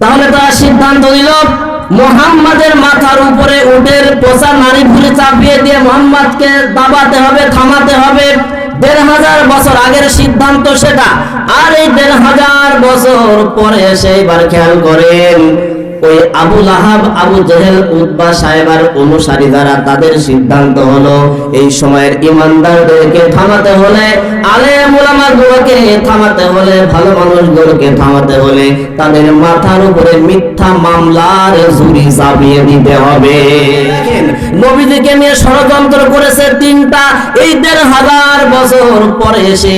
তাহলে তারা সিদ্ধান্ত নিল, মোহাম্মদের মাথার উপরে উটের পোষা নারী ভুলে চাপিয়ে দিয়ে মোহাম্মদকে দাবাতে হবে, থামাতে হবে। দেড় হাজার বছর আগের সিদ্ধান্ত সেটা। আর এই দেড় হাজার বছর পরে সেইবার খেয়াল করেন ওই আবু লাহাব, আবু জেহেল উদ্বা সাহেবার অনুসারী যারা, তাদের সিদ্ধান্ত হলো, এই সময়ের ইমানদারদেরকে থামাতে হলে আলে মোলামা গুলোকে থামাতে হলে, ভালো মানুষগুলোকে থামাতে হলে, তাদের মাথার উপরে মিথ্যা মামলার ঝুরি চাপিয়ে দিতে হবে। নবীজিকে নিয়ে ষড়যন্ত্র করেছে তিনটা, এই দেড় হাজার বছর পরে এসে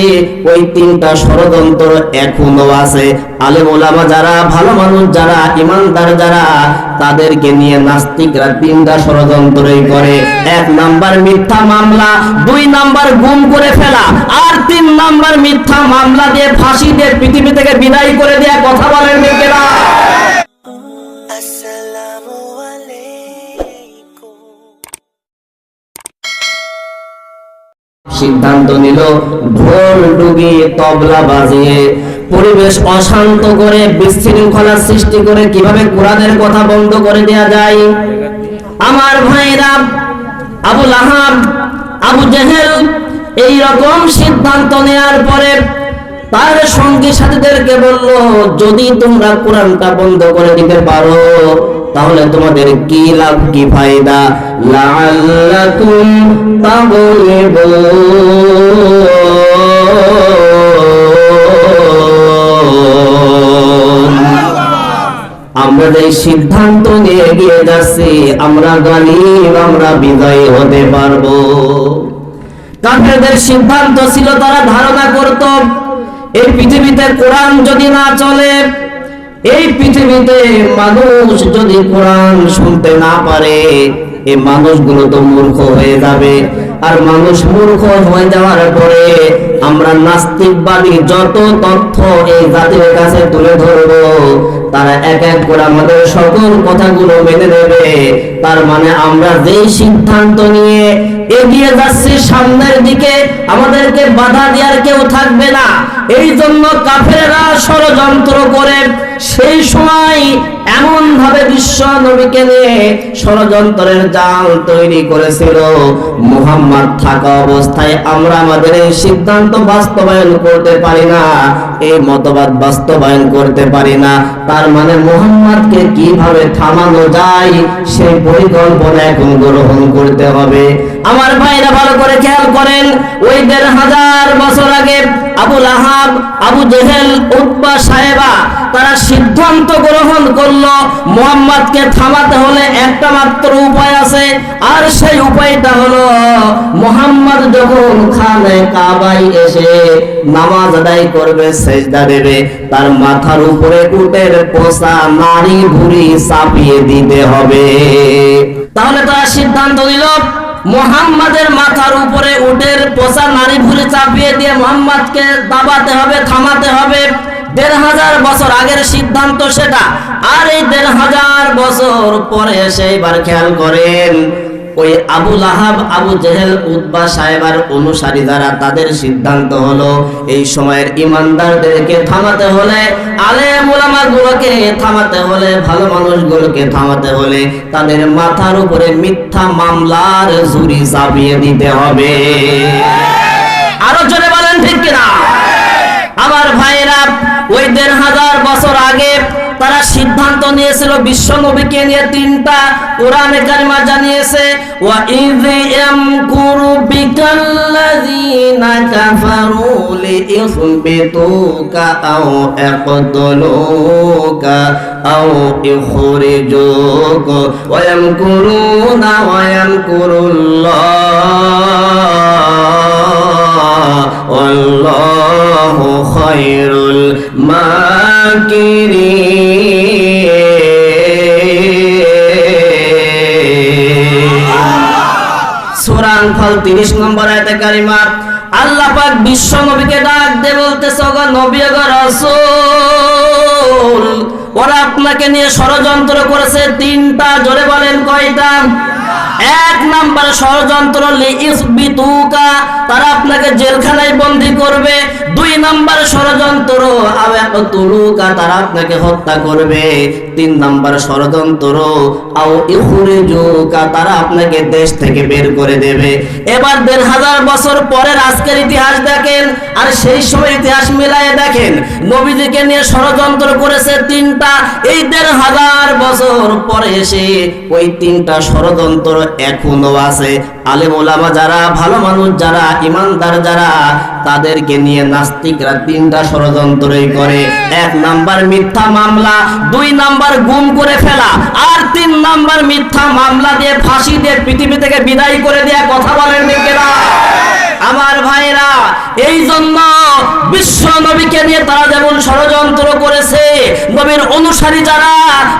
ওই তিনটা ষড়যন্ত্র এখনও আছে। আলেম ওলামা যারা ভালো মানুষ যারা ইমানদার যারা তাদেরকে নিয়ে নাস্তিকরা তিনটা ষড়যন্ত্রই করে। এক নাম্বার মিথ্যা মামলা দুই নাম্বার গুম করে ফেলা আর তিন নাম্বার মিথ্যা মামলা দিয়ে ফাঁসি দিয়ে পৃথিবী থেকে বিদায় করে দেয়া কথা বলেন মেয়েরা সিদ্ধান্ত নিল ঢোল ডুবিয়ে তবলা বাজিয়ে পরিবেশ অশান্ত করে, বিশৃঙ্খলার সৃষ্টি করে কীভাবে কোরআনের কথা বন্ধ করে দেয়া যায়? আমার ভাইরা, আবু লাহাব, আবু জেহেল এই রকম সিদ্ধান্ত নেয়ার পরে তার সঙ্গী সাথীদেরকে বলল, যদি তোমরা কোরআনটা বন্ধ করে দিতে পারো, তাহলে তোমাদের কি লাভ, কি ফায়দা? লাআল্লাকুম তাগলিবুন। আমরা যে সিদ্ধান্ত নিয়ে এগিয়ে যাচ্ছি, আমরা গালিব আমরা বিজয়ী হতে পারব। কাফেরদের সিদ্ধান্ত ছিল তারা ধারণা করত, এই পৃথিবীতে কোরআন যদি না চলে, এই পৃথিবীতে মানুষ যদি কোরআন শুনতে না পারে, এই মানুষগুলো তো মূর্খ হয়ে যাবে। আর মানুষ মূর্খ হয়ে যাওয়ার পরে আমরা নাস্তিকবাদী যত তথ্য এই জাতির কাছে তুলে ধরবো তারা এক এক করে আমাদের সকল কথাগুলো মেনে নেবে তার মানে আমরা যেই সিদ্ধান্ত নিয়ে এগিয়ে যাচ্ছি সামনের দিকে, আমাদেরকে বাধা দেওয়ার কেউ থাকবে না। এই জন্য কাফেরা ষড়যন্ত্র করে সেই সময় এমন ভাবে বিশ্ব নবীকে নিয়ে ষড়যন্ত্রের জাল তৈরি করেছিল। মুহাম্মদ থাকা অবস্থায় আমরা আমাদের এই সিদ্ধান্ত বাস্তবায়ন করতে পারি না, এই মতবাদ বাস্তবায়ন করতে পারি না। তার মানে মোহাম্মদকে কীভাবে থামানো যায় সেই পরিকল্পনা এখন গ্রহণ করতে হবে। আমার ভাইরা ভালো করে খেয়াল করেন ওই দেড় হাজার বছর আগে আবু লাহাব, আবু জেহেল উৎপা সাহেবা, তারা সিদ্ধান্ত গ্রহণ করল, মোহাম্মদকে থামাতে হলে একটা মাত্র উপায় আছে, আর সেই উপায়টা হলো, মোহাম্মদ যখন খানে কাবাই এসে নামাজ আদায় করবে, সেজদা দেবে, তার মাথার উপরে উটের পোষা নারী ভুড়ি চাপিয়ে দিতে হবে। তাহলে তারা সিদ্ধান্ত নিল মোহাম্মদের মাথার উপরে উটের পোষা নারী ভুলে চাপিয়ে দিয়ে মোহাম্মদকে দাবাতে হবে, থামাতে হবে। দেড় হাজার বছর আগের সিদ্ধান্ত সেটা। আর এই দেড় হাজার বছর পরে সেইবার খেয়াল করেন ওই আবু লাহাব, আবু জেহেল উদ্বা সাহেবার অনুসারী যারা তাদের সিদ্ধান্ত হলো, এই সময়ের ইমানদারদেরকে থামাতে হলে আলে মোলামা গুলোকে থামাতে হলে, ভালো মানুষগুলোকে থামাতে হলে তাদের মাথার উপরে মিথ্যা মামলার ঝুরি চাপিয়ে দিতে হবে। আরও জোরে বলেন ঠিক কিনা? নিয়েছিল বিশ্ব নবীকে নিয়ে তিনটা কোরআনে কারিমা জানিয়েছে, ওয়া ইয ইয়ামকুরু বিকাল্লাযীনা কাফারু লিইসবিতুকা আও ইয়াকতুলুকা আও ইখরিজুকা, ওয়া ইয়ামকুরুনা ওয়া ইয়ামকুরুল্লাহ 30 নম্বর আয়াতে কারিমা আল্লাহ পাক বিশ্ব নবীকে ডাক দিয়ে বলতেছে, ওগো নবী, ওগো ওরা আপনাকে নিয়ে ষড়যন্ত্র করেছে তিনটা, জোরে বলেন কয়টা? এক নাম্বার ষড়যন্ত্র তারা আপনাকে জেলখানায় বন্দি করবে। নাম্বার ষড়যন্ত্র আওয়াতুলুকা তারা আপনাকে হত্যা করবে। তিন নাম্বার ষড়যন্ত্র, আও ইখরিজুকা তারা আপনাকে দেশ থেকে বের করে দেবে। এবার দেড় হাজার বছর পরের আজকের ইতিহাস দেখেন, আর সেই সময় ইতিহাস দেখেন, নবীজিকে নিয়ে ষড়যন্ত্র করেছে তিনটা। এই দেড় হাজার বছর পরে এসে ওই তিনটা ষড়যন্ত্র এখনও আছে। আলেম ওলামা যারা, ভালো মানুষ যারা, ইমানদার যারা তাদেরকে নিয়ে নাস্তিকরা তিনটা ষড়যন্ত্রই করে। এক নাম্বার মিথ্যা মামলা, দুই নাম্বার গুম করে ফেলা, আর তিন নাম্বার মিথ্যা মামলা দিয়ে ফাঁসি দিয়ে পৃথিবী থেকে বিদায় করে দেয়া কথা বলেন আমার ভাইরা এই জন্য বিশ্ব নবীকে নিয়ে তারা যেমন ষড়যন্ত্র করেছে নবীর অনুসারী যারা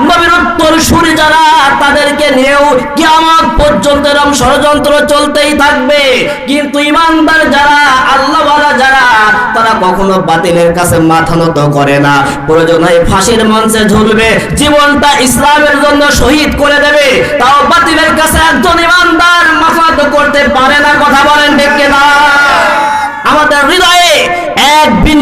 নবীর উত্তরসূরি যারা, তাদেরকে নিয়েও কিয়ামত পর্যন্ত এরকম ষড়যন্ত্র চলতেই থাকবে। কিন্তু ইমানদার যারা, আল্লাহওয়ালা যারা, তারা কখনো বাতিলের কাছে মাথা নত করে না। প্রয়োজন হয় ফাঁসির মঞ্চে ঝুলবে, জীবনটা ইসলামের জন্য শহীদ করে দেবে। তাও বাতিলের কাছে একজন ইমানদার মাথা করতে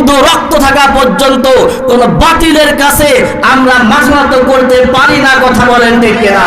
বিন্দু রক্ত থাকা পর্যন্ত কোন বাতিলের কাছে আমরা মাঝমাত করতে পারি না, কথা বলেন দেখে না